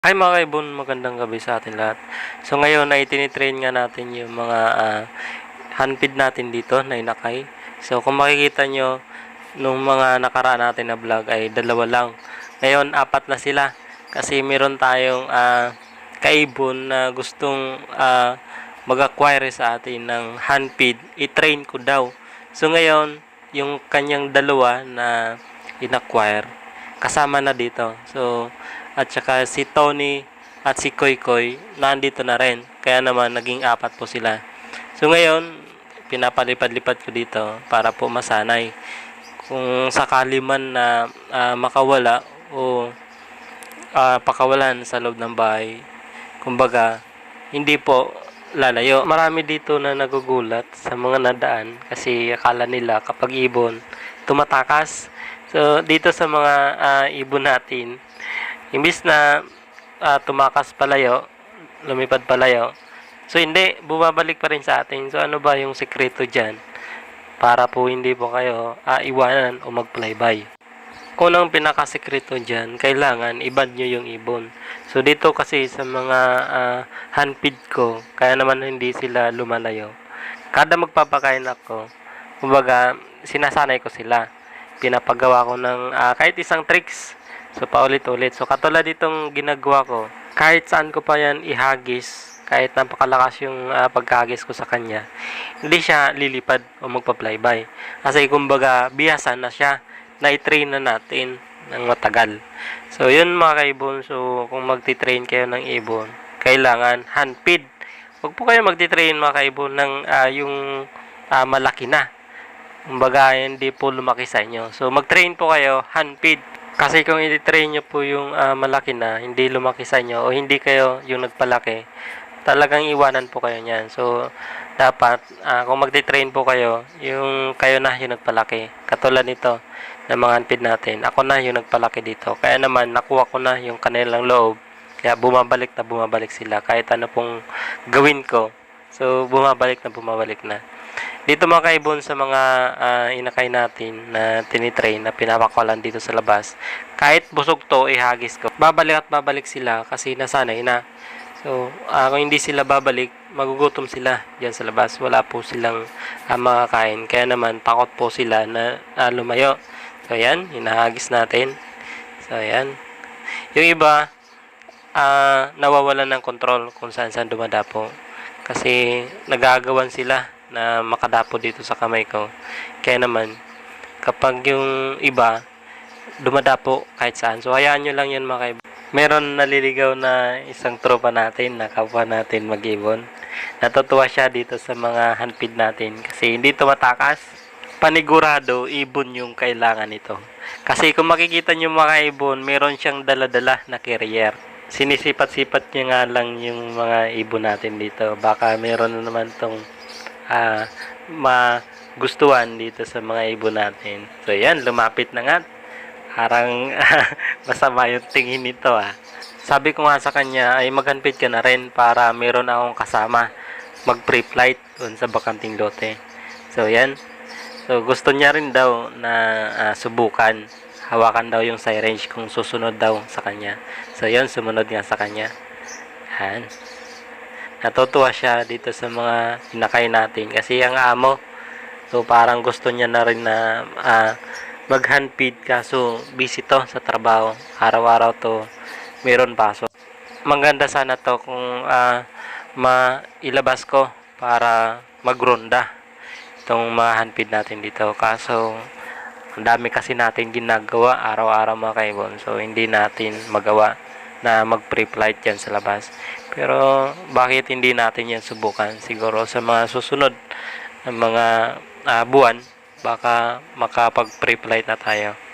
Hi mga kaibon, magandang gabi sa atin lahat. So ngayon ay tinitrain nga natin yung mga ah, handpid natin dito na inakay. So kung makikita nyo, nung mga nakaraan natin na vlog ay dalawa lang. Ngayon apat na sila kasi meron tayong ah, kaibon na gustong ah, mag-acquire sa atin ng handpid. I-train ko daw. So ngayon, yung kanyang dalawa na in-acquire, kasama na dito. So, at saka si Tony at si Koy Koy nandito na rin. Kaya naman naging apat po sila. So ngayon, pinapalipad-lipad ko dito para po masanay. Kung sakali man na ah, makawala o ah, pakawalan sa loob ng bahay, kumbaga, hindi po lalayo. Marami dito na nagugulat sa mga nadaan kasi akala nila kapag ibon, tumatakas. So, dito sa mga ah, ibon natin, imbis na ah, tumakas palayo, lumipad palayo, so hindi, bumabalik pa rin sa atin. So, ano ba yung sekreto dyan? Para po hindi po kayo ah, iwanan o mag-flyby. Kung ang pinakasekreto dyan, kailangan ibad nyo yung ibon. So, dito kasi sa mga ah, handpid ko, kaya naman hindi sila lumalayo. Kada magpapakain ako, kumbaga, sinasanay ko sila. Pinapagawa ko ng ah, kahit isang tricks. So, paulit-ulit. So, katulad itong ginagawa ko, kahit saan ko pa yan ihagis, kahit napakalakas yung ah, pagkagis ko sa kanya, hindi siya lilipad o magpa-flyby. Kasi kumbaga, biyasan na siya na i-train na natin ng matagal. So, yun mga kaibon. So, kung magti-train kayo ng ibon, kailangan handpid. Huwag po kayo magti-train mga kaibon ng ah, yung ah, malaki na. Kumbaga, hindi po lumaki sa inyo. So, mag-train po kayo handpid. Kasi kung i-train nyo po yung ah, malaki na, hindi lumaki sa inyo, o hindi kayo yung nagpalaki, talagang iwanan po kayo niyan. So, dapat, ah, kung magti-train po kayo, yung kayo na yung nagpalaki. Katulad nito, ng mga handpid natin, ako na yung nagpalaki dito. Kaya naman, nakuha ko na yung kanilang loob. Kaya bumabalik na bumabalik sila. Kahit ano pong gawin ko. So, bumabalik na bumabalik na. Dito mga kaibon sa mga ah, inakay natin na tinitrain na pinapakawalan dito sa labas. Kahit busog to, ihagis ko. Babalik at babalik sila kasi nasanay na. So, ah, kung hindi sila babalik, magugutom sila diyan sa labas. Wala po silang ah, makakain. Kaya naman, takot po sila na ah, lumayo. So, yan. Hinahagis natin. So, yan. Yung iba, ah, nawawalan ng kontrol kung saan saan dumadapo. Kasi nagagawan sila na makadapo dito sa kamay ko. Kaya naman, kapag yung iba, dumadapo kahit saan. So, hayaan nyo lang yan mga kaibigan. Meron naliligaw na isang tropa natin na kapwa natin mag-ibon. Natutuwa siya dito sa mga handpid natin kasi hindi tumatakas. Panigurado, ibon yung kailangan nito. Kasi kung makikita nyo mga ibon, meron siyang dala-dala na carrier. Sinisipat-sipat niya nga lang yung mga ibon natin dito. Baka meron na naman tong ah, magustuhan dito sa mga ibon natin. So yan, lumapit na nga. Parang masama yung tingin nito ah. Sabi ko nga sa kanya ay maghanpid ka na rin para meron akong kasama mag pre-flight dun sa bakanting lote. So yan. So gusto niya rin daw na ah, subukan. Hawakan daw yung syringe kung susunod daw sa kanya. So yan, sumunod nga sa kanya. Yan natutuwa siya dito sa mga inakay natin kasi ang amo so parang gusto niya na rin na ah, mag handpid kaso busy to sa trabaho. Araw-araw to meron pasok maganda sana to kung ah, mailabas ko para magronda itong mga handpid natin dito. Kaso ang dami kasi natin ginagawa araw-araw mga kaibon. So hindi natin magawa na mag pre-flight yan sa labas. Pero bakit hindi natin yan subukan? Siguro sa mga susunod na mga ah, buwan, baka makapag pre-flight na tayo.